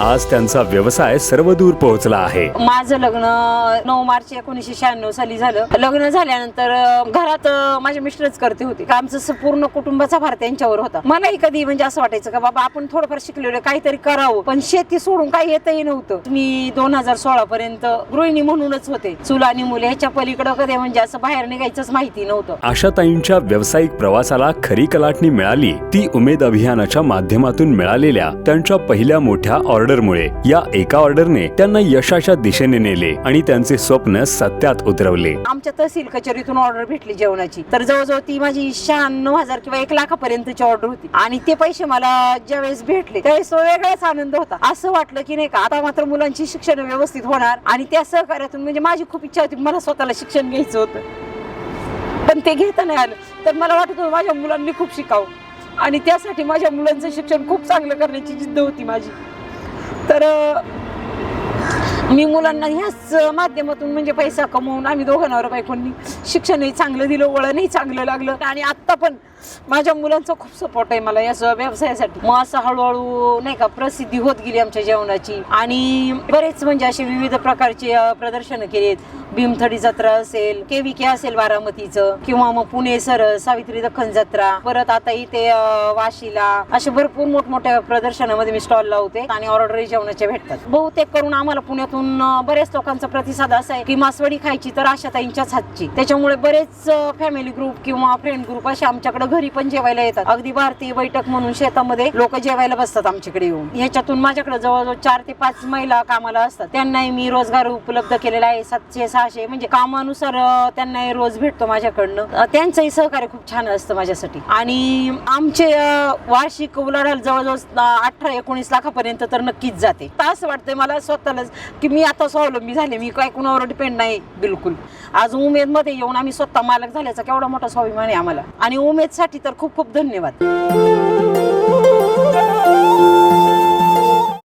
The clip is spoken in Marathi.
आज त्यांचा व्यवसाय सर्वदूर पोहोचला आहे. माझं लग्न नऊ मार्च एकोणीसशे शहाण्णव साली झालं. लग्न झाल्यानंतर अं, घरात अं, माझे मिस्टरच करते होते. आमचं स- पूर्ण कुटुंबाचा भार त्यांच्यावर होता. मलाही कधी म्हणजे असं वाटायचं का बाबा आपण थोडंफार शिकलेलो काहीतरी करावं. पण शेती सोडून काही येतही नव्हतं. मी दोन हजार सोळा पर्यंत गृहिणी म्हणूनच होते. चूल आणि मुले ह्याच्या पलीकडं कधी म्हणजे असं बाहेर निघायचंच माहिती नव्हतं. आशाताईंच्या व्यावसायिक प्रवासाला खरी कलाटणी मिळाली. ती उमेद अभियानाच्या माध्यमातून मिळालेल्या त्यांच्या पहिल्या मोठ्या ऑर्डरमुळे या एका ऑर्डरने त्यांना यशाच्या दिशेने नेले आणि त्यांचे स्वप्न सत्यात उतरवले. आमच्या तहसील कचेरीतून ऑर्डर भेटली जेवणाची. तर जवळजवळ ती माझी शहाण्णव हजार किंवा एक लाखापर्यंतची ऑर्डर होती. आणि ते पैसे मला ज्यावेळेस भेटले त्यावेळेस वेगळाच आनंद होता. असं वाटलं की नाही का आता मात्र मुलांची शिक्षण व्यवस्थित होणार आणि त्या सहकार्यातून म्हणजे माझी खूप इच्छा होती मला स्वतःला शिक्षण घ्यायचं होतं. पण ते घेता नाही आलं. तर मला वाटत होतं माझ्या मुलांनी खूप शिकावं. आणि त्यासाठी माझ्या मुलांचं शिक्षण खूप चांगलं करण्याची जिद्द होती माझी. तर मी मुलांना ह्याच माध्यमातून म्हणजे पैसा कमवून आम्ही दोघं नवरा बायकोंनी शिक्षणही चांगलं दिलं वळणही चांगलं लागलं. आणि आत्ता पण माझ्या मुलांचा खूप सपोर्ट आहे मला या व्यवसायासाठी. मग असं हळूहळू नाही का प्रसिद्धी होत गेली आमच्या जेवणाची. आणि बरेच म्हणजे असे विविध प्रकारचे प्रदर्शन केलेत भीमथडी जत्रा असेल केविके असेल बारामतीचं किंवा मग पुणे सर सावित्री दख्खन जत्रा परत आता इथे वाशीला असे भरपूर मोठमोठ्या प्रदर्शनामध्ये मी स्टॉल लावते आणि ऑर्डर जेवणाच्या भेटतात. बहुतेक करून आम्हाला पुण्यातून बऱ्याच लोकांचा प्रतिसाद असा आहे की मासवडी खायची तर आशाताईंच्याच हातची. त्याच्यामुळे बरेच फॅमिली ग्रुप किंवा फ्रेंड ग्रुप असे आमच्याकडे घरी पण जेवायला येतात. अगदी भारतीय बैठक म्हणून शेतामध्ये लोक जेवायला बसतात आमच्याकडे येऊन. ह्याच्यातून माझ्याकडे जवळजवळ चार ते पाच महिला कामाला असतात. त्यांनाही मी रोजगार उपलब्ध केलेला आहे. सातशे सहाशे म्हणजे कामानुसार त्यांनाही रोज भेटतो माझ्याकडनं. त्यांचंही सहकार्य खूप छान असतं माझ्यासाठी. आणि आमचे वार्षिक उलाढाल जवळजवळ अठरा एकोणीस लाखापर्यंत तर नक्कीच जाते. तर असं वाटतंय मला स्वतःलाच की मी आता स्वावलंबी झाले. मी काय कुणावर डिपेंड नाही. बिलकुल. आज उमेदमध्ये येऊन आम्ही स्वतः मालक झाल्याचा केवढा मोठा स्वाभिमान आहे आम्हाला. आणि उमेद साठी तर खूप खूप धन्यवाद.